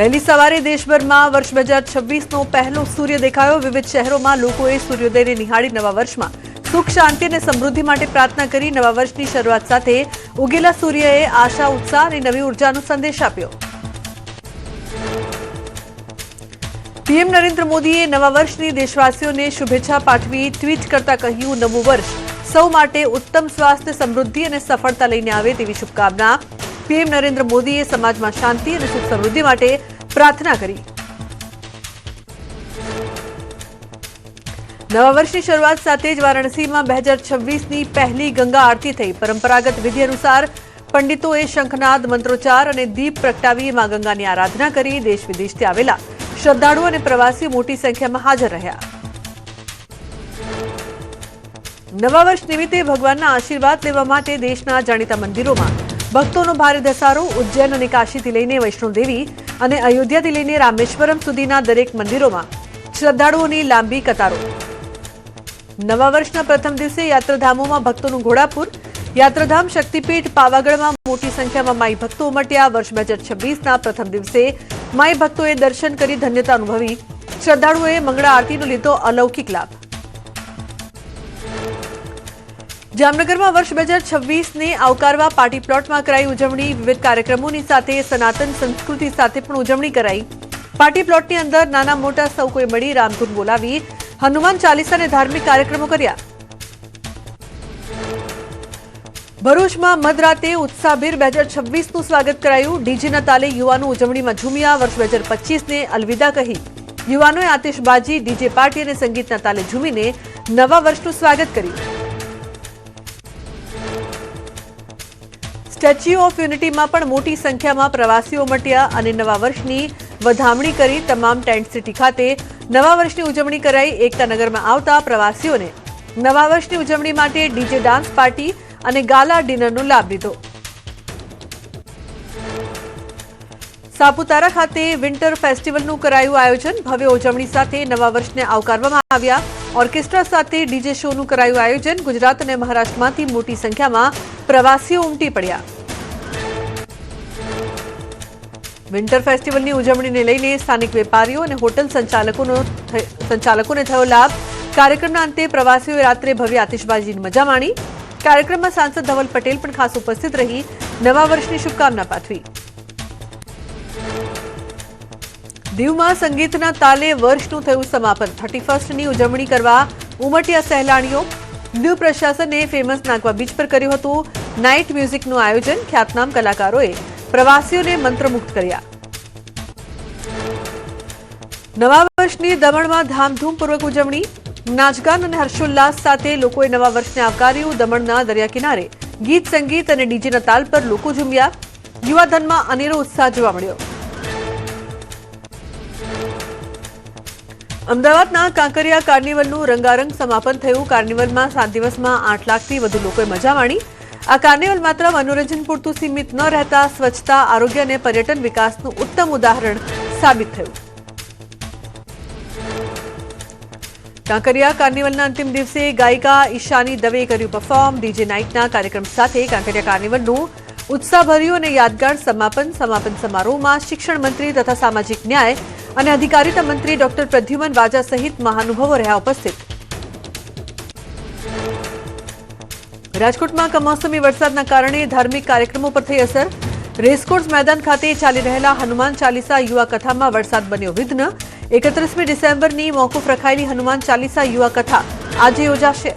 વહેલી સવારે દેશભરમાં વર્ષ બે હજાર છવ્વીસનો પહેલો સૂર્ય દેખાયો. વિવિધ શહેરોમાં લોકોએ સૂર્યોદયને નિહાળી નવા વર્ષમાં સુખ, શાંતિ અને સમૃદ્ધિ માટે પ્રાર્થના કરી નવા વર્ષની શરૂઆત સાથે ઉગેલા સૂર્યએ આશા, ઉત્સાહ અને નવી ઉર્જાનો સંદેશ આપ્યો. પીએમ નરેન્દ્ર મોદીએ નવા વર્ષની દેશવાસીઓને શુભેચ્છા પાઠવી ટ્વીટ કરતા કહ્યું, નવું વર્ષ સૌ માટે ઉત્તમ સ્વાસ્થ્ય, સમૃદ્ધિ અને સફળતા લઈને આવે તેવી શુભકામના પીએમ નરેન્દ્ર મોદીએ સમાજમાં શાંતિ અને સુખ સમૃદ્ધિ માટે પ્રાર્થના કરી. નવા વર્ષની શરૂઆત સાથે જ વારાણસીમાં બે હજાર છવ્વીસની પહેલી ગંગા આરતી થઈ. પરંપરાગત વિધિ અનુસાર પંડિતોએ શંખનાદ, મંત્રોચ્ચાર અને દીપ પ્રગટાવી મા ગંગાની આરાધના કરી દેશ વિદેશથી આવેલા. શ્રદ્ધાળુઓ અને પ્રવાસીઓ મોટી સંખ્યામાં હાજર રહ્યા. નવા વર્ષ નિમિત્તે ભગવાનના આશીર્વાદ લેવા માટે દેશના જાણીતા મંદિરોમાં ભક્તોનો ભારે ધસારો, ઉજ્જૈન અને કાશીથી લઈને વૈષ્ણોદેવી અને અયોધ્યાથી લઈને રામેશ્વરમ સુધીના દરેક મંદિરોમાં શ્રદ્ધાળુઓની લાંબી કતારો. નવા વર્ષના પ્રથમ દિવસે યાત્રાધામોમાં ભક્તોનું ઘોડાપુર, યાત્રાધામ શક્તિપીઠ પાવાગઢમાં મોટી સંખ્યામાં માઈ ભક્તો ઉમટ્યા. વર્ષ બે હજાર છવ્વીસના પ્રથમ દિવસે માઈ ભક્તોએ દર્શન કરી ધન્યતા અનુભવી. શ્રદ્ધાળુઓએ મંગળા આરતીનો લીધો અલૌકિક લાભ. જામનગરમાં વર્ષ બે હજાર છવ્વીસને આવકારવા પાર્ટી પ્લોટમાં કરાઈ ઉજવણી. વિવિધ કાર્યક્રમોની સાથે સનાતન સંસ્કૃતિ સાથે પણ ઉજવણી કરાઈ. પાર્ટી પ્લોટની અંદર નાના મોટા સૌ કોઈ મળી રામધૂન બોલાવી, હનુમાન ચાલીસા ધાર્મિક કાર્યક્રમો કર્યા. ભરૂચમાં મધરાતે ઉત્સાહભેર બે હજાર છવ્વીસનું સ્વાગત કરાયું. ડીજેના તાલે યુવાનો ઉજવણીમાં ઝૂમ્યા. વર્ષ બે હજાર પચીસને અલવિદા કહી. યુવાનોએ આતિશબાજી, ડીજે પાર્ટી અને સંગીતના તાલે ઝૂમીને નવા વર્ષનું સ્વાગત કર્યું. સ્ટેચ્યુ ઓફ યુનિટીમાં પણ મોટી સંખ્યામાં પ્રવાસીઓ મટ્યા અને નવા વર્ષની વધામણી કરી તમામ ટેન્ટ સિટી ખાતે નવા વર્ષની ઉજવણી કરાઈ. એકતાનગરમાં આવતા પ્રવાસીઓને નવા વર્ષની ઉજવણી માટે ડીજે ડાન્સ પાર્ટી અને ગાલા ડિનરનો લાભ લીધો. સાપુતારા ખાતે વિન્ટર ફેસ્ટિવલનું કરાયું આયોજન. ભવ્ય ઉજવણી સાથે નવા વર્ષને આવકારવામાં આવ્યા. ઓર્કેસ્ટ્રા સાથે ડીજે શોનું કરાયું આયોજન. ગુજરાત અને મહારાષ્ટ્રમાંથી મોટી સંખ્યામાં પ્રવાસીઓ ઉમટી પડ્યા. વિન્ટર ફેસ્ટિવલની ઉજવણીને લઈને સ્થાનિક વેપારીઓ અને હોટલ સંચાલકોનો સંચાલકોને થયો લાભ. કાર્યક્રમના અંતે પ્રવાસીઓએ રાત્રે ભવ્ય આતિશબાજીની મજા માણી. કાર્યક્રમમાં સાંસદ ધવલ પટેલ પણ ખાસ ઉપસ્થિત રહી. નવા વર્ષની શુભકામના પાઠવી. દીવમાં સંગીતના તાલે વર્ષનું થયું સમાપન. થર્ટી ફર્સ્ટની ઉજવણી કરવા ઉમટ્યા સહેલાણીઓ, દીવ પ્રશાસને ફેમસ નાગવા બીચ પર કર્યું હતું. નાઇટ મ્યુઝિકનું આયોજન ખ્યાતનામ કલાકારોએ પ્રવાસીઓને મંત્રમુગ્ધ કર્યા. નવા વર્ષની દમણમાં ધામધૂમપૂર્વક ઉજવણી. નાચગાન અને હર્ષોલ્લાસ સાથે લોકોએ નવા વર્ષને આવકાર્યું. દમણના દરિયા કિનારે ગીત સંગીત અને ડીજેના તાલ પર લોકો ઝૂમ્યા. યુવાધનમાં અનેરો ઉત્સાહ જોવા મળ્યો. અમદાવાદના કાંકરિયા કાર્નિવલનું રંગારંગ સમાપન થયું. કાર્નિવલમાં સાત દિવસમાં આઠ લાખથી વધુ લોકોએ મજા માણી. આ કાર્નિવલ માત્ર મનોરંજન પૂરતું સીમિત ન રહેતા સ્વચ્છતા, આરોગ્ય અને પર્યટન વિકાસનું ઉત્તમ ઉદાહરણ સાબિત થયું. કાંકરિયા કાર્નિવલના અંતિમ દિવસે ગાયિકા ઈશાની દવે કર્યું પરફોર્મ ડીજે નાઇટના કાર્યક્રમ સાથે કાંકરિયા કાર્નિવલનું ઉત્સાહભર્યું અને યાદગાર સમાપન સમાપન સમારોહમાં શિક્ષણ મંત્રી તથા સામાજિક ન્યાય અને અધિકારીતા મંત્રી ડોક્ટર પ્રદ્યુમન વાજા સહિત મહાનુભાવો રહ્યા ઉપસ્થિત. રાજકોટમાં કમોસમી વરસાદના કારણે ધાર્મિક કાર્યક્રમો પર થઈ અસર. રેસકોર્સ મેદાન ખાતે ચાલી રહેલા હનુમાન ચાલીસા યુવા કથામાં વરસાદ બન્યો વિઘ્ન. એકત્રીસમી ડિસેમ્બરની મોકૂફ રખાયેલી હનુમાન ચાલીસા યુવા કથા આજે યોજાશે.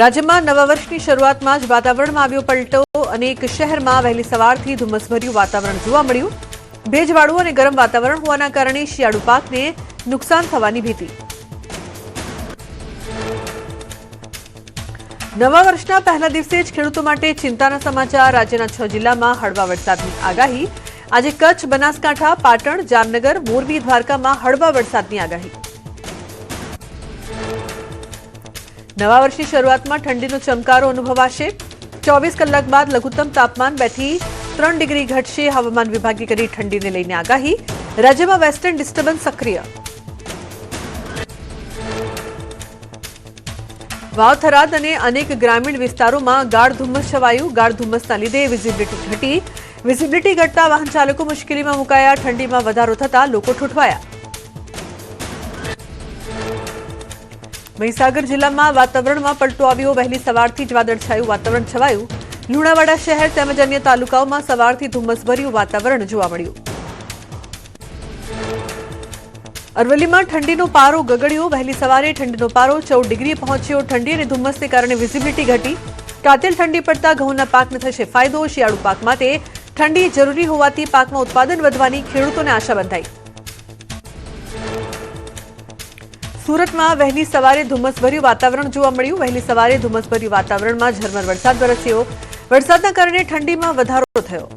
રાજ્યમાં નવા વર્ષની શરૂઆતમાં જ વાતાવરણમાં આવ્યો પલટો. અનેક શહેરમાં વહેલી સવારથી ધુમ્મસભર્યું વાતાવરણ જોવા મળ્યું. ભેજવાળું અને ગરમ વાતાવરણ હોવાના કારણે શિયાળુ પાકને નુકસાન થવાની ભીતિ. નવા વર્ષના પહેલા દિવસે જ ખેડૂતો માટે ચિંતાના સમાચાર. રાજ્યના છ જિલ્લામાં હળવા વરસાદની આગાહી. આજે કચ્છ, બનાસકાંઠા, પાટણ, જામનગર, મોરબી, દ્વારકામાં હળવા વરસાદની આગાહી. નવા વર્ષની શરૂઆતમાં ઠંડીનો ચમકારો અનુભવાશે. ચોવીસ કલાક બાદ લઘુત્તમ તાપમાન બેથી ત્રણ ડિગ્રી ઘટશે. હવામાન વિભાગે કરી ઠંડીને લઈને આગાહી. રાજ્યમાં વેસ્ટર્ન ડિસ્ટર્બન્સ સક્રિય. વાવ થરાદ અને અનેક ગ્રામીણ વિસ્તારોમાં ગાઢ ધુમ્મસ છવાયું. ગાઢ ધુમ્મસના લીધે વિઝિબિલિટી ઘટી. વિઝિબિલિટી ઘટતા વાહન ચાલકો મુશ્કેલીમાં મુકાયા. ઠંડીમાં વધારો થતા લોકો ઠૂંઠવાયા. મહીસાગર જિલ્લામાં વાતાવરણમાં પલટો આવ્યો. વહેલી સવારથી જ વાદળછાયું વાતાવરણ છવાયું. લુણાવાડા શહેર તેમજ અન્ય તાલુકાઓમાં સવારથી ધુમ્મસભર્યું વાતાવરણ જોવા મળ્યું. અરવલ્લીમાં ઠંડીનો પારો ગગડ્યો. વહેલી સવારે ઠંડીનો પારો ચૌદ ડિગ્રીએ પહોંચ્યો. ઠંડી અને ધુમ્મસને કારણે વિઝિબિલિટી ઘટી. કાતિલ ઠંડી પડતા ઘઉંના પાકને થશે ફાયદો. શિયાળુ પાક માટે ઠંડી જરૂરી હોવાથી પાકમાં ઉત્પાદન વધવાની ખેડૂતોને આશા બંધાઈ. સુરતમાં વહેલી સવારે ધુમ્મસભર્યું વાતાવરણ જોવા મળ્યું. વહેલી સવારે ધુમ્મસભર્યું વાતાવરણમાં ઝરમર વરસાદ વરસ્યો. વરસાદના કારણે ઠંડીમાં વધારો થયો.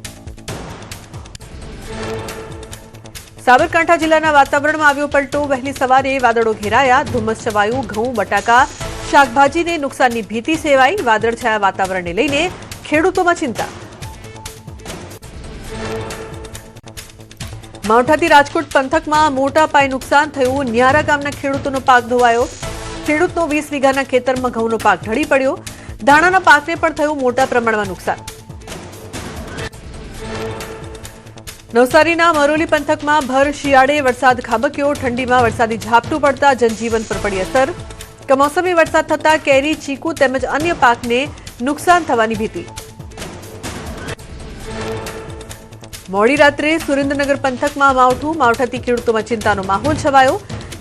સાબરકાંઠા જિલ્લાના વાતાવરણમાં આવ્યો પલટો. વહેલી સવારે વાદળો ઘેરાયા. ધુમ્મસ છવાયું, ઘઉં, બટાકા, શાકભાજીને નુકસાનની ભીતિ સેવાઈ. વાદળછાયા વાતાવરણને લઈને ખેડૂતોમાં ચિંતા. માવઠાથી રાજકોટ પંથકમાં મોટા પાયે નુકસાન થયું. ન્યારા ગામના ખેડૂતોનો પાક ધોવાયો. ખેડૂતનો વીસ વીઘાના ખેતરમાં ઘઉંનો પાક ઢળી પડ્યો. ધાણાના પાકને પણ થયું મોટા પ્રમાણમાં નુકસાન. નવસારીના મરોલી પંથકમાં ભર શિયાળે વરસાદ ખાબક્યો. ઠંડીમાં વરસાદી ઝાપટું પડતા જનજીવન પર પડી અસર. કમોસમી વરસાદ થતા કેરી, ચીકુ તેમજ અન્ય પાકને નુકસાન થવાની ભીતિ. મોડી રાત્રે સુરેન્દ્રનગર પંથકમાં માવઠું માવઠાથી ખેડૂતોમાં ચિંતાનો માહોલ છવાયો.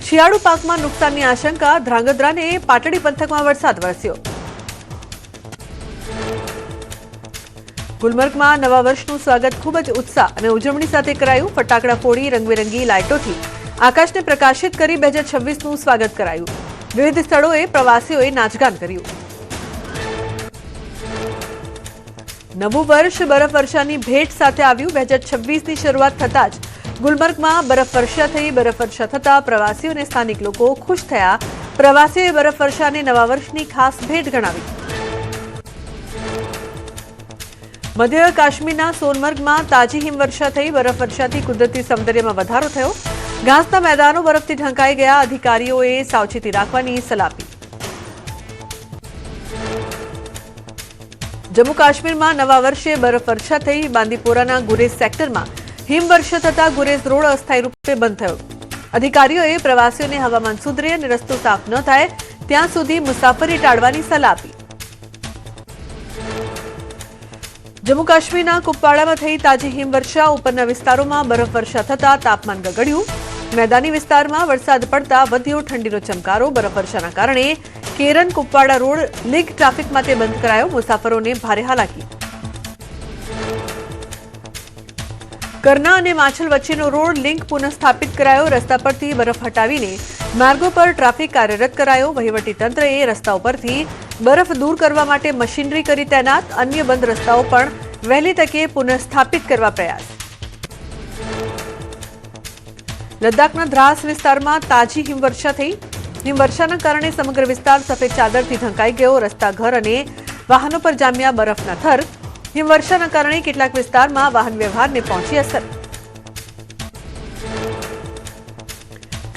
શિયાળુ પાકમાં નુકસાનની આશંકા, ધ્રાંગધ્રાને પાટડી પંથકમાં વરસાદ વરસ્યો. ગુલમર્ગમાં નવા વર્ષનું સ્વાગત ખૂબ જ ઉત્સાહ અને ઉજવણી સાથે કરાયું ફટાકડા ફોડી રંગબેરંગી લાઇટોથી. આકાશને પ્રકાશિત કરી બે હજાર છવ્વીસનું સ્વાગત કરાયું. વિવિધ સ્થળોએ પ્રવાસીઓએ નાચગાન કર્યું. નવું વર્ષ બરફવર્ષાની ભેટ સાથે આવ્યું. બે હજાર છવ્વીસની શરૂઆત થતાં જ ગુલમર્ગમાં બરફવર્ષા થઈ. બરફવર્ષા થતાં પ્રવાસીઓ અને સ્થાનિક લોકો ખુશ થયા. પ્રવાસીઓએ બરફવર્ષાને નવા વર્ષની ખાસ ભેટ ગણાવી. મધ્ય કાશ્મીરના સોનમર્ગમાં તાજી હિમવર્ષા થઈ. બરફવર્ષાથી કુદરતી સૌંદર્યમાં વધારો થયો. ઘાસના મેદાનો બરફથી ઢંકાઈ ગયા. અધિકારીઓએ સાવચેતી રાખવાની સલાહ આપી. જમ્મુ કાશ્મીરમાં નવા વર્ષે બરફવર્ષા થઈ. બાંદીપોરાના ગુરેજ સેક્ટરમાં હિમવર્ષા થતા ગુરેજ રોડ અસ્થાયી રૂપે બંધ થયો. અધિકારીઓએ પ્રવાસીઓને હવામાન સુધરે અને રસ્તો સાફ ન થાય ત્યાં સુધી મુસાફરી ટાળવાની સલાહ આપી. જમ્મુ કાશ્મીરના કુપવાડામાં થઈ તાજી હિમવર્ષા. ઉપરના વિસ્તારોમાં બરફવર્ષા થતા તાપમાન ગગડ્યું. મેદાની વિસ્તારમાં વરસાદ પડતા વધ્યો ઠંડીનો ચમકારો. બરફવર્ષાના કારણે કેરન કુપવાડા રોડ લીગ ટ્રાફિક માટે બંધ કરાયો. મુસાફરોને ભારે હાલાકી. કરના અને માછલ વચ્ચેનો રોડ લિંક પુનઃસ્થાપિત કરાયો. રસ્તા પરથી બરફ હટાવીને માર્ગો પર ટ્રાફિક કાર્યરત કરાયો. વહીવટી તંત્રએ રસ્તાઓ પરથી બરફ દૂર કરવા માટે મશીનરી કરી તૈનાત. અન્ય બંધ રસ્તાઓ પણ વહેલી તકે પુનઃસ્થાપિત કરવા પ્રયાસ. લદ્દાખના દ્રાસ વિસ્તારમાં તાજી હિમવર્ષા થઈ. હિમવર્ષાના કારણે સમગ્ર વિસ્તાર સફેદ ચાદરથી ઢંકાઈ ગયો. રસ્તા, ઘર અને વાહનો પર જામ્યા બરફના થર. હિમવર્ષાના કારણે કેટલાક વિસ્તારમાં વાહન વ્યવહારને પહોંચી અસર.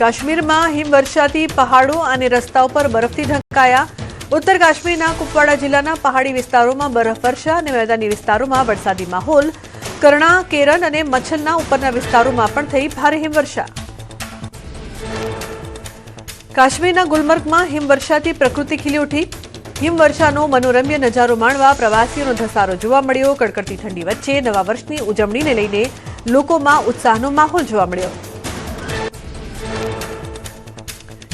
કાશ્મીરમાં હિમવર્ષાથી પહાડો અને રસ્તાઓ પર બરફથી ઢંકાયા. ઉત્તર કાશ્મીરના કુપવાડા જિલ્લાના પહાડી વિસ્તારોમાં બરફવર્ષા અને મેદાની વિસ્તારોમાં વરસાદી માહોલ. કરણા કેરન અને મચ્છલના ઉપરના વિસ્તારોમાં પણ થઈ ભારે હિમવર્ષા. કાશ્મીરના ગુલમર્ગમાં હિમવર્ષાથી પ્રકૃતિ ખીલી ઉઠી. હિમવર્ષાનો મનોરમ્ય નજારો માણવા પ્રવાસીઓનો ધસારો જોવા મળ્યો. કડકડતી ઠંડી વચ્ચે નવા વર્ષની ઉજવણીને લઈને લોકોમાં ઉત્સાહનો માહોલ જોવા મળ્યો.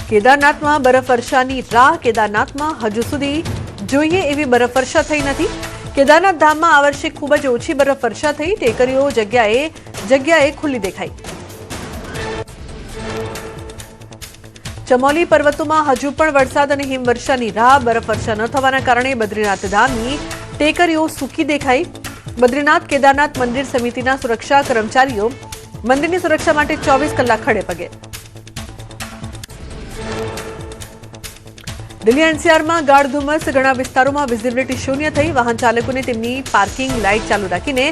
કેદારનાથમાં બરફવર્ષાની રાહ. કેદારનાથમાં હજુ સુધી જોઈએ એવી બરફવર્ષા થઈ નથી. કેદારનાથ ધામમાં આ વર્ષે ખૂબ જ ઓછી બરફવર્ષા થઈ. ટેકરીઓ, જગ્યાએ જગ્યાએ ખુલ્લી દેખાઈ. ચમોલી પર્વતોમાં હજુ પણ વરસાદ અને હિમવર્ષાની રાહ બરફવર્ષા ન થવાના કારણે બદ્રીનાથ ધામની ટેકરીઓ સૂકી દેખાઈ. બદ્રીનાથ, કેદારનાથ મંદિર સમિતિના સુરક્ષા કર્મચારીઓ મંદિરની સુરક્ષા માટે ચોવીસ કલાક ખડે પગે. દિલ્હી એનસીઆરમાં ગાઢ ધુમ્મસ, ઘણા વિસ્તારોમાં વિઝિબિલિટી શૂન્ય થઈ. વાહન ચાલકોને તેમની પાર્કિંગ લાઇટ ચાલુ રાખીને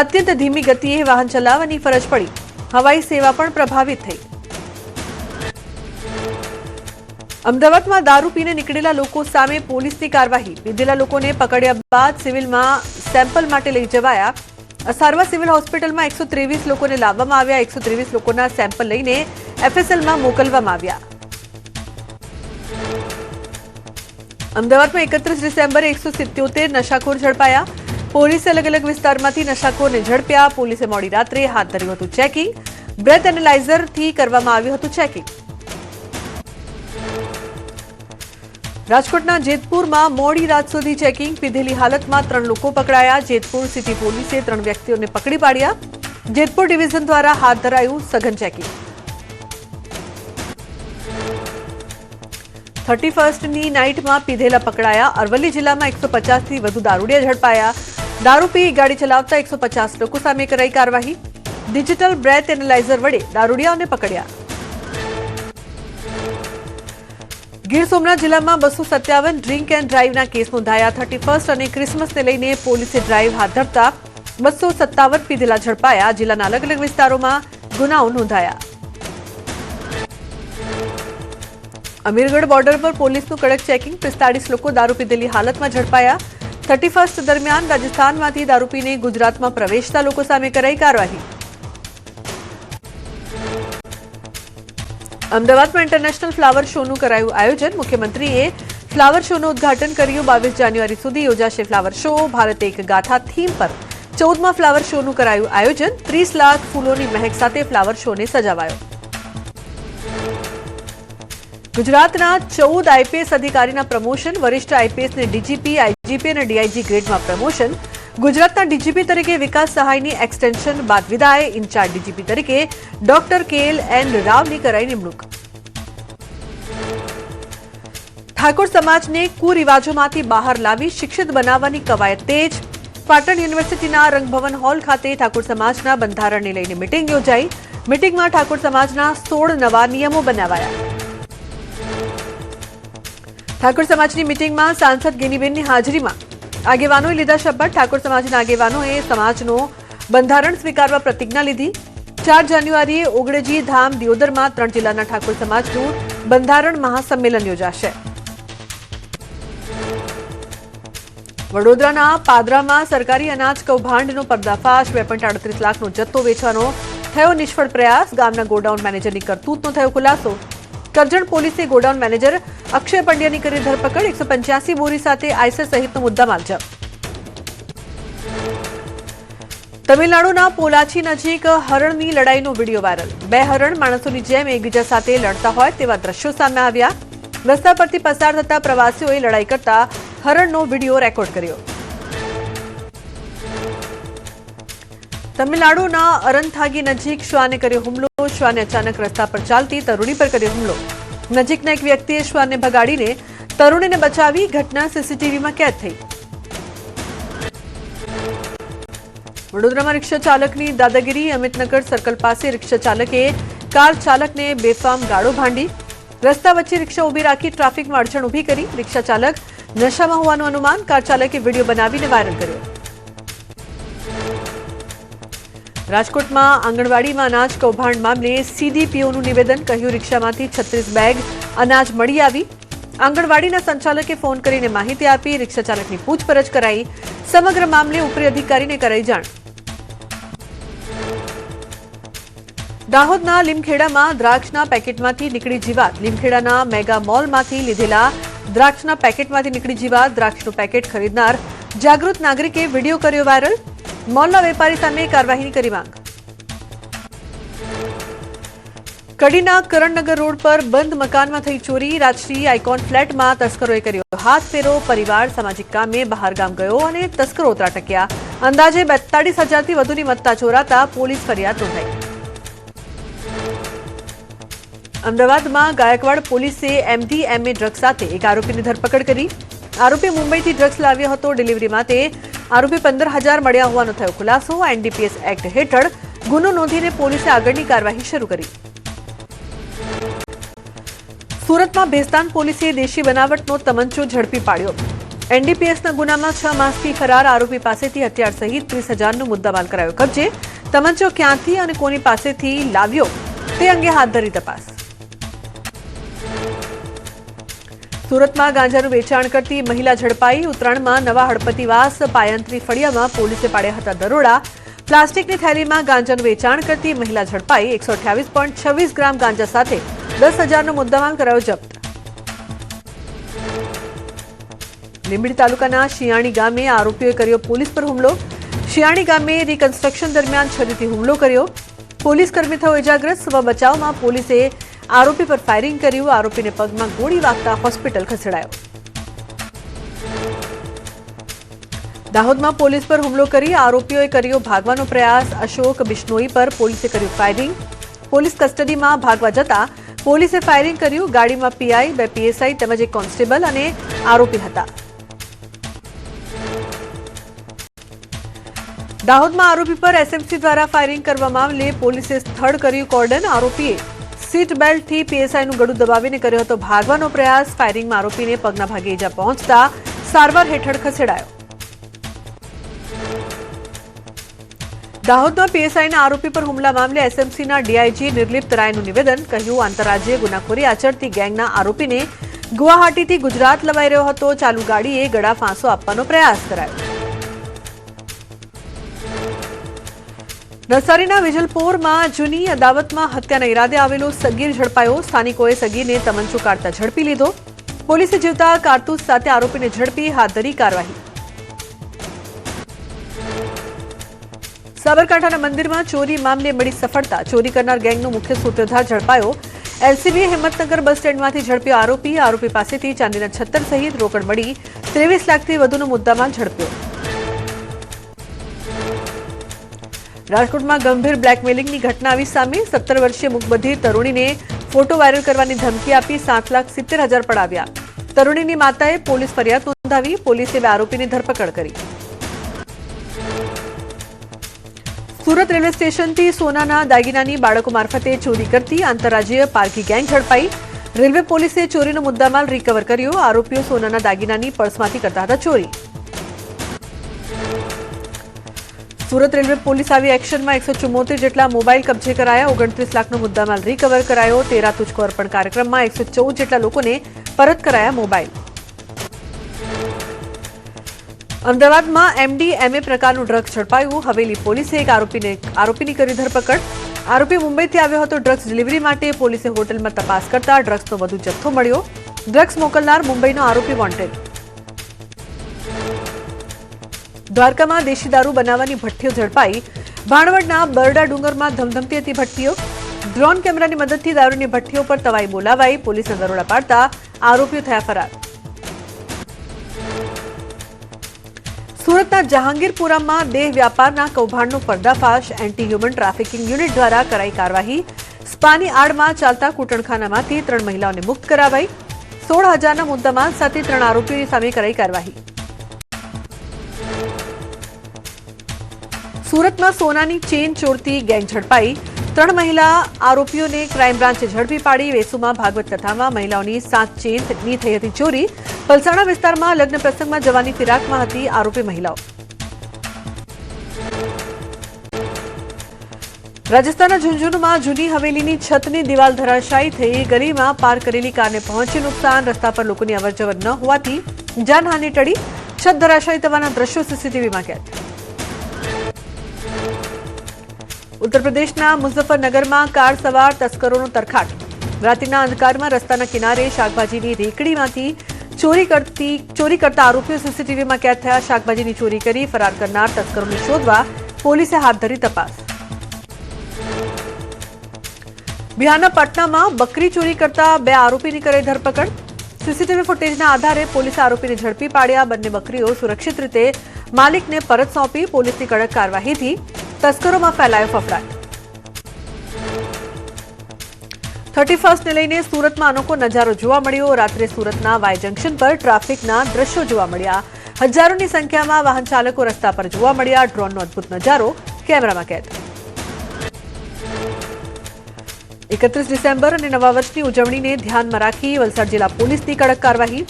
અત્યંત ધીમી ગતિએ વાહન ચલાવવાની ફરજ પડી. હવાઈ સેવા પણ પ્રભાવિત થઈ. અમદાવાદમાં દારૂ પીને નીકળેલા લોકો સામે પોલીસની કાર્યવાહી. લીધેલા લોકોને પકડ્યા બાદ સિવિલમાં સેમ્પલ માટે લઈ જવાયા. સારવાર સિવિલ હોસ્પિટલમાં એકસો લોકોને લાવવામાં આવ્યા. એકસો લોકોના સેમ્પલ લઈને એફએસએલમાં મોકલવામાં આવ્યા. અમદાવાદમાં એકત્રીસ ડિસેમ્બરે એકસો નશાખોર ઝડપાયા. પોલીસે અલગ અલગ વિસ્તારમાંથી નશાખોરને ઝડપ્યા. પોલીસે મોડી રાત્રે હાથ ધર્યું હતું ચેકિંગ. બ્રેથ એનાલાઇઝરથી કરવામાં આવ્યું હતું ચેકિંગ. રાજકોટના જેતપુરમાં મોડી રાત સુધી ચેકિંગ પીધેલી હાલતમાં ત્રણ લોકો પકડાયા. જેતપુર સિટી પોલીસે ત્રણ વ્યક્તિઓને પકડી પાડ્યા. જેતપુર ડિવિઝન દ્વારા હાથ ધરાયું સઘન ચેકિંગ. થર્ટી ફર્સ્ટની નાઇટમાં પીધેલા પકડાયા. અરવલ્લી જિલ્લામાં એકસો પચાસથી વધુ દારૂડિયા ઝડપાયા. દારૂ પી ગાડી ચલાવતા એકસો પચાસ લોકો સામે કરાઈ કાર્યવાહી. ડિજિટલ બ્રેથ એનાલાઇઝર વડે દારૂડિયાઓને પકડ્યા. ગીર સોમનાથ જિલ્લામાં બસો સત્યાવન ડ્રિંક એન્ડ ડ્રાઈવના કેસ નોંધાયા. થર્ટી ફર્સ્ટ અને ક્રિસમસને લઈને પોલીસે ડ્રાઈવ હાથ ધરતા બસો સત્તાવન પીધેલા ઝડપાયા. જિલ્લાના અલગ અલગ વિસ્તારોમાં ગુનાઓ નોંધાયા. અમીરગઢ બોર્ડર પર પોલીસનું કડક ચેકિંગ, પિસ્તાળીસ લોકો દારૂ પીધેલી હાલતમાં ઝડપાયા. થર્ટી ફર્સ્ટ દરમિયાન રાજસ્થાનમાંથી દારૂ પીને ગુજરાતમાં પ્રવેશતા લોકો સામે કરાઈ કાર્યવાહી. અમદાવાદમાં ઇન્ટરનેશનલ ફ્લાવર શોનું કરાયું આયોજન. મુખ્યમંત્રીએ ફ્લાવર શોનું ઉદ્ઘાટન કર્યું. બાવીસ જાન્યુઆરી સુધી યોજાશે ફ્લાવર શો ભારત એક ગાથા થીમ પર ચૌદમાં ફ્લાવર શોનું કરાયું આયોજન. ત્રીસ લાખ ફૂલોની મહેક સાથે ફ્લાવર શોને સજાવાયો. ગુજરાતના ચૌદ આઈપીએસ અધિકારીના પ્રમોશન, વરિષ્ઠ આઈપીએસને ડીજીપી, આઈજીપી અને ડીઆઈજી ગ્રેડમાં પ્રમોશન. ગુજરાતના ડીજીપી તરીકે વિકાસ સહાયની એક્સટેન્શન બાદ વિદાય ઇન્ચાર્જ ડીજીપી તરીકે ડોક્ટર કે એલ એન રાવની કરાઈ નિમણૂક. ઠાકોર સમાજને કુરિવાજોમાંથી બહાર લાવી શિક્ષિત બનાવવાની કવાયત તેજ. પાટણ યુનિવર્સિટીના રંગભવન હોલ ખાતે ઠાકોર સમાજના બંધારણને લઈને મિટિંગ યોજાઈ. મિટિંગમાં ઠાકોર સમાજના સોળ નવા નિયમો બનાવાયા. ઠાકોર સમાજની મિટિંગમાં સાંસદ ગેનીબેનની હાજરીમાં આગેવાનોએ લીધા શપથ ઠાકોર સમાજના આગેવાનોએ સમાજનો બંધારણ સ્વીકારવા પ્રતિજ્ઞા લીધી. ચાર જાન્યુઆરીએ ઓગળજી ધામ દિયોદરમાં ત્રણ જિલ્લાના ઠાકોર સમાજનું બંધારણ મહાસંમેલન યોજાશે. વડોદરાના પાદરામાં સરકારી અનાજ કૌભાંડનો પર્દાફાશ. બે પોઈન્ટ આડત્રીસ લાખનો જથ્થો વેચવાનો થયો નિષ્ફળ પ્રયાસ. ગામના ગોડાઉન મેનેજરની કરતૂતનો થયો ખુલાસો. કરજણ પોલીસે ગોડાઉન મેનેજર અક્ષય પંડ્યાની કરી ધરપકડ એકસો પંચ્યાસી બોરી સાથે આઈસર સહિતનો મુદ્દામાલ જપ્ત તમિલનાડુના પોલાચી નજીક હરણની લડાઈનો વીડિયો વાયરલ. બે હરણ માણસોની જેમ એકબીજા સાથે લડતા હોય તેવા દ્રશ્યો સામે આવ્યા. રસ્તા પરથી પસાર થતા પ્રવાસીઓએ લડાઈ કરતા હરણનો વીડિયો રેકોર્ડ કર્યો. તમિલનાડુના અરંથાગી નજીક શ્વાને કર્યો હુમલો. શ્વાને અચાનક રસ્તા પર ચાલતી તરુણી પર કર્યો હુમલો. નજીકના એક વ્યક્તિએ શ્વાનને ભગાડીને તરુણીને બચાવી ઘટના સીસીટીવીમાં કેદ થઈ. વડોદરામાં રિક્ષા ચાલકની દાદાગીરી, અમિતનગર સર્કલ પાસે રિક્ષા ચાલકે કાર ચાલકને બેફામ ગાળો ભાંડી. રસ્તા વચ્ચે રિક્ષા ઊભી રાખી ટ્રાફિકમાં અડચણ ઊભી કરી. રિક્ષા ચાલક નશામાં હોવાનું અનુમાન, કાર ચાલકે વીડિયો બનાવીને વાયરલ કર્યો. રાજકોટમાં આંગણવાડીમાં અનાજ કૌભાંડ મામલે સીડીપીઓનું નિવેદન કહ્યું. રિક્ષામાંથી છત્રીસ બેગ અનાજ મળી આવી. આંગણવાડીના સંચાલકે ફોન કરીને માહિતી આપી. રિક્ષા ચાલકની પૂછપરછ કરાઈ. સમગ્ર મામલે ઉપરી અધિકારીને કરાઈ જાણ. દાહોદના લીમખેડામાં દ્રાક્ષના પેકેટમાંથી નીકળી જીવાત. લીમખેડાના મેગા મોલમાંથી લીધેલા દ્રાક્ષના પેકેટમાંથી નીકળી જીવાત. દ્રાક્ષનું પેકેટ ખરીદનાર જાગૃત નાગરિકે વીડિયો કર્યો વાયરલ. મોલના વેપારી સામે કાર્યવાહીની કરી માંગ. કડીના કરણનગર રોડ પર બંધ મકાનમાં થઈ ચોરી, રાજશ્રી આઇકોન ફ્લેટમાં તસ્કરોએ કર્યો હાથ ફેરો, પરિવાર સામાજિક કામે બહારગામ ગયો અને તસ્કરો ત્રાટક્યા અંદાજે બેતાળીસ હજારથી વધુની મત્તા ચોરાતા પોલીસ ફરિયાદ નોંધાઈ. અમદાવાદમાં ગાયકવાડ પોલીસે એમડીએમએ ડ્રગ્સ સાથે એક આરોપીની ધરપકડ કરી. આરોપી મુંબઈથી ડ્રગ્સ લાવ્યો હતો ડિલિવરી માટે આરોપી પંદર હજાર મળ્યા હોવાનો થયો. ખુલાસો એનડીપીએસ એક્ટ હેઠળ ગુનો નોંધીને પોલીસે આગળની કાર્યવાહી શરૂ કરી. સુરતમાં ભેસ્તાન પોલીસે દેશી બનાવટનો તમંચો ઝડપી પાડ્યો. એનડીપીએસના ગુનામાં છ માસથી ફરાર આરોપી પાસેથી હથિયાર સહિત ત્રીસ હજારનો મુદ્દામાલ કરાયો. કબજે તમંચો ક્યાંથી અને કોની પાસેથી લાવ્યો તે અંગે હાથ ધરી તપાસ. સુરતમાં ગાંજાનું વેચાણ કરતી મહિલા ઝડપાઈ. ઉત્તરાયણમાં નવા હળપતિવાસ પાયંત્રી ફળિયામાં પોલીસે પાડ્યા હતા દરોડા. પ્લાસ્ટિકની થેલીમાં ગાંજાનું વેચાણ કરતી મહિલા ઝડપાઈ. એકસો ગ્રામ ગાંજા સાથે દસ હજારનો મુદ્દામાલ કરાયો જપ્ત. લીંબડી તાલુકાના શિયાણી ગામે આરોપીઓએ કર્યો પોલીસ પર હુમલો. શિયાણી ગામે રિકન્સ્ટ્રક્શન દરમિયાન છરીથી હુમલો કર્યો. પોલીસ કર્મી થયો ઇજાગ્રસ્ત સ્વ બચાવમાં પોલીસે આરોપી પર ફાયરિંગ કર્યું આરોપીને પગમાં ગોળી વાગતા હોસ્પિટલ ખસેડાયો. દાહોદમાં પોલીસ પર હુમલો કરી આરોપીઓએ કર્યો ભાગવાનો પ્રયાસ. અશોક બિશ્નોઈ પર પોલીસે કર્યું ફાયરિંગ પોલીસ કસ્ટડીમાં ભાગવા જતા પોલીસે ફાયરિંગ કર્યું. ગાડીમાં પીઆઈ, બે પીએસઆઈ તેમજ એક કોન્સ્ટેબલ અને આરોપી હતા. દાહોદમાં આરોપી પર એસએમસી દ્વારા ફાયરિંગ કરવા મામલે પોલીસે સ્થળ કર્યું કોર્ડન. આરોપીએ સીટ બેલ્ટથી પીએસઆઈનું ગળું દબાવીને કર્યો હતો ભાગવાનો પ્રયાસ. ફાયરિંગમાં આરોપીને પગના ભાગે ઇજા પહોંચતા સારવાર હેઠળ ખસેડાયો. દાહોદમાં પીએસઆઈના આરોપી પર હુમલા મામલે એસએમસીના ડીઆઈજી નિર્લિપ્ત રાયનું નિવેદન. કહ્યું, આંતરરાજ્ય ગુનાખોરી આચરતી ગેંગના આરોપીને ગુવાહાટીથી ગુજરાત લવાઈ રહ્યો હતો. ચાલુ ગાડીએ ગળા ફાંસો આપવાનો પ્રયાસ કરાયો. નવસારીના વિજલપોરમાં જૂની અદાવતમાં હત્યાના ઈરાદે આવેલો સગીર ઝડપાયો. સ્થાનિકોએ સગીરને તમંચો કાઢતા ઝડપી લીધો. પોલીસે જીવતા કારતૂસ સાથે આરોપીને ઝડપી હાથ ધરી કાર્યવાહી. સાબરકાંઠાના મંદિરમાં ચોરી મામલે મળી સફળતા. ચોરી કરનાર ગેંગનો મુખ્ય સૂત્રધાર ઝડપાયો. એલસીબીએ હિંમતનગર બસ સ્ટેન્ડમાંથી ઝડપ્યો આરોપી. આરોપી પાસેથી ચાંદીના છત્તર સહિત રોકડ મળી ત્રેવીસ લાખથી વધુનો મુદ્દામાલ ઝડપ્યો. રાજકોટમાં ગંભીર બ્લેકમેલિંગની ઘટના આવી સામે સત્તર વર્ષીય મુખબધિર તરુણીને ફોટો વાયરલ કરવાની ધમકી આપી સાત લાખ સિત્તેર હજાર પડાવ્યા. તરુણીની માતાએ પોલીસ ફરિયાદ નોંધાવી પોલીસે આરોપીની ધરપકડ કરી. સુરત રેલવે સ્ટેશનથી સોનાના દાગીનાની બાળકો મારફતે ચોરી કરતી આંતરરાજ્ય પારકી ગેંગ ઝડપાઈ. રેલવે પોલીસે ચોરીનો મુદ્દામાલ રિકવર કર્યો. આરોપીઓ સોનાના દાગીનાની પર્સમાંથી કરતા હતા ચોરી. સુરત રેલવે પોલીસ આવી એક્શનમાં એકસો ચુમ્મોતેર જેટલા મોબાઈલ કબજે કરાયા. ઓગણત્રીસ લાખનો મુદ્દામાલ રિકવર કરાયો. તેરા તુચકો અર્પણ કાર્યક્રમમાં એકસો ચૌદ જેટલા લોકોને પરત કરાયા મોબાઈલ. અમદાવાદમાં એમડી, એમએ પ્રકારનું ડ્રગ્સ ઝડપાયું. હવેલી પોલીસે એક આરોપીને, આરોપીની કરી ધરપકડ. આરોપી મુંબઈથી આવ્યો હતો ડ્રગ્સ ડિલિવરી માટે. પોલીસે હોટલમાં તપાસ કરતા ડ્રગ્સનો વધુ જથ્થો મળ્યો. ડ્રગ્સ મોકલનાર મુંબઈનો આરોપી વોન્ટેડ દ્વારકામાં દેશી દારૂ બનાવવાની ભઠ્ઠીઓ ઝડપાઈ. ભાણવડના બરડા ડુંગરમાં ધમધમતી હતી ભઠ્ઠીઓ. ડ્રોન કેમેરાની મદદથી દારૂની ભઠ્ઠીઓ પર તવાઈ બોલાવાઈ. પોલીસે દરોડા પાડતા આરોપીઓ થયા ફરાર. સુરતના જહાંગીરપુરામાં દેહ વ્યાપારના કૌભાંડનો પર્દાફાશ. એન્ટી હ્યુમન ટ્રાફિકિંગ યુનિટ દ્વારા કરાઈ કાર્યવાહી. સ્પાની આડમાં ચાલતા કૂટણખાનામાંથી ત્રણ મહિલાઓને મુક્ત કરાવાઈ. સોળ હજારના મુદ્દામાલ સાથે ત્રણ આરોપીઓની સામે કરાઈ કાર્યવાહી. સુરતમાં સોનાની ચેન ચોરતી ગેંગ ઝડપાઈ. ત્રણ મહિલા આરોપીઓને ક્રાઇમ બ્રાન્ચે ઝડપી પાડી. વેસુમાં ભાગવત કથામાં મહિલાઓની સાત ચેનની થઈ હતી ચોરી. પલસાણા વિસ્તારમાં લગ્ન પ્રસંગમાં જવાની ફિરાકમાં હતી આરોપી મહિલાઓ. રાજસ્થાનના ઝુંઝુનુમાં જૂની હવેલીની છતની દિવાલ ધરાશાયી થઈ. ગલીમાં પાર કરેલી કારને પહોંચી નુકસાન. રસ્તા પર લોકોની અવરજવર ન હોવાથી જાનહાનિ ટળી. છત ધરાશાયી થવાના દ્રશ્યો સીસીટીવીમાં કેદ. ઉત્તર પ્રદેશના મુઝફ્ફરનગરમાં કાર સવાર તસ્કરોનો તરખાટ. રાત્રિના અંધકારમાં રસ્તાના કિનારે શાકભાજીની રેકડીમાંથી ચોરી કરતી, ચોરી કરતા આરોપીઓ સીસીટીવીમાં કેદ થયા. શાકભાજીની ચોરી કરી ફરાર કરનાર તસ્કરોને શોધવા પોલીસે હાથ ધરી તપાસ. બિહારના પટનામાં બકરી ચોરી કરતા બે આરોપીની કરે ધરપકડ. સીસીટીવી ફૂટેજના આધારે પોલીસે આરોપીને ઝડપી પાડ્યા. બંને બકરીઓ સુરક્ષિત રીતે માલિકને પરત સોંપી પોલીસની કડક કાર્યવાહીથી તસ્કરોમાં ફેલાયો ફફડાટ થર્ટી ફર્સ્ટને લઈને સુરતમાં અનોખો નજારો જોવા મળ્યો રાત્રે સુરતના વાય જંકશન પર ટ્રાફિકના દ્રશ્યો જોવા મળ્યા હજારોની સંખ્યામાં વાહન ચાલકો રસ્તા પર જોવા મળ્યા ડ્રોનનો અદભુત નજારો કેમેરામાં કેદ એકત્રીસ ડિસેમ્બર અને નવા વર્ષની ઉજવણીને ધ્યાનમાં રાખી વલસાડ જિલ્લા પોલીસની કડક કાર્યવાહી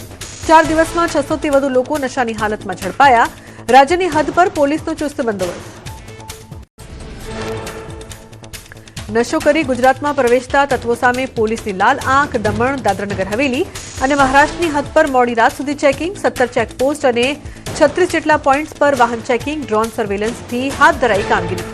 ચાર દિવસમાં છસોથી વધુ લોકો નશાની હાલતમાં ઝડપાયા રાજ્યની હદ પર પોલીસનો ચુસ્ત બંદોબસ્ત નશો કરી ગુજરાતમાં પ્રવેશતા તત્વો સામે પોલીસની લાલ આંખ, દમણ, દાદરાનગર હવેલી અને મહારાષ્ટ્રની હદ પર મોડી રાત સુધી ચેકિંગ, સત્તર ચેકપોસ્ટ અને છત્રીસ જેટલા પોઈન્ટ્સ પર વાહન ચેકિંગ, ડ્રોન સર્વેલન્સથી હાથ ધરાઈ કામગીરી.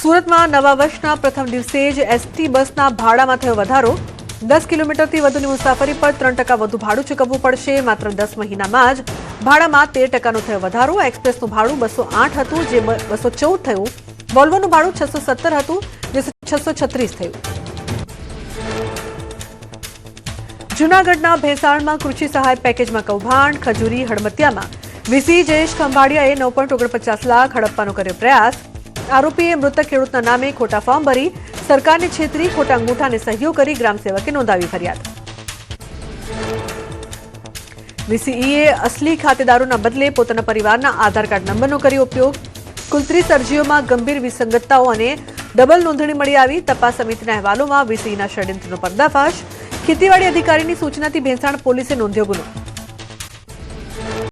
સુરતમાં નવા વર્ષના પ્રથમ દિવસે જ એસટી બસના ભાડામાં થયો વધારો. દસ કિલોમીટરથી વધુની મુસાફરી પર ત્રણ ટકા વધુ ભાડું ચૂકવવું પડશે. માત્ર દસ મહિનામાં જ ભાડામાં તેર ટકાનો થયો વધારો. એક્સપ્રેસનું ભાડું બસો આઠ હતું, જે બસો ચૌદ થયું. વોલ્વોનું ભાડું છસો હતું, જે છસો થયું. જૂનાગઢના ભેસાણમાં કૃષિ સહાય પેકેજમાં કૌભાંડ, ખજૂરી હડમતિયામાં વીસી જયેશ ખંભાડિયાએ નવ પોઈન્ટ ઓગણપચાસ લાખ હડપવાનો કર્યો પ્રયાસ. આરોપીએ મૃતક ખેડૂતના નામે ખોટા ફોર્મ ભરી, સરકારને છેતરી, ખોટા અંગૂઠાને સહયોગ કરી ગ્રામસેવકે નોંધાવી ફરિયાદ. વીસીઈએ અસલી ખાતેદારોના બદલે પોતાના પરિવારના આધાર કાર્ડ નંબરનો કર્યો ઉપયોગ. કુલ ત્રીસ અરજીઓમાં ગંભીર વિસંગતતાઓ અને ડબલ નોંધણી મળી આવી. તપાસ સમિતિના અહેવાલોમાં વીસીના ષડયંત્રનો પર્દાફાશ. ખેતીવાડી અધિકારીની સૂચનાથી ભેંસાણ પોલીસે નોંધ્યો ગુનો.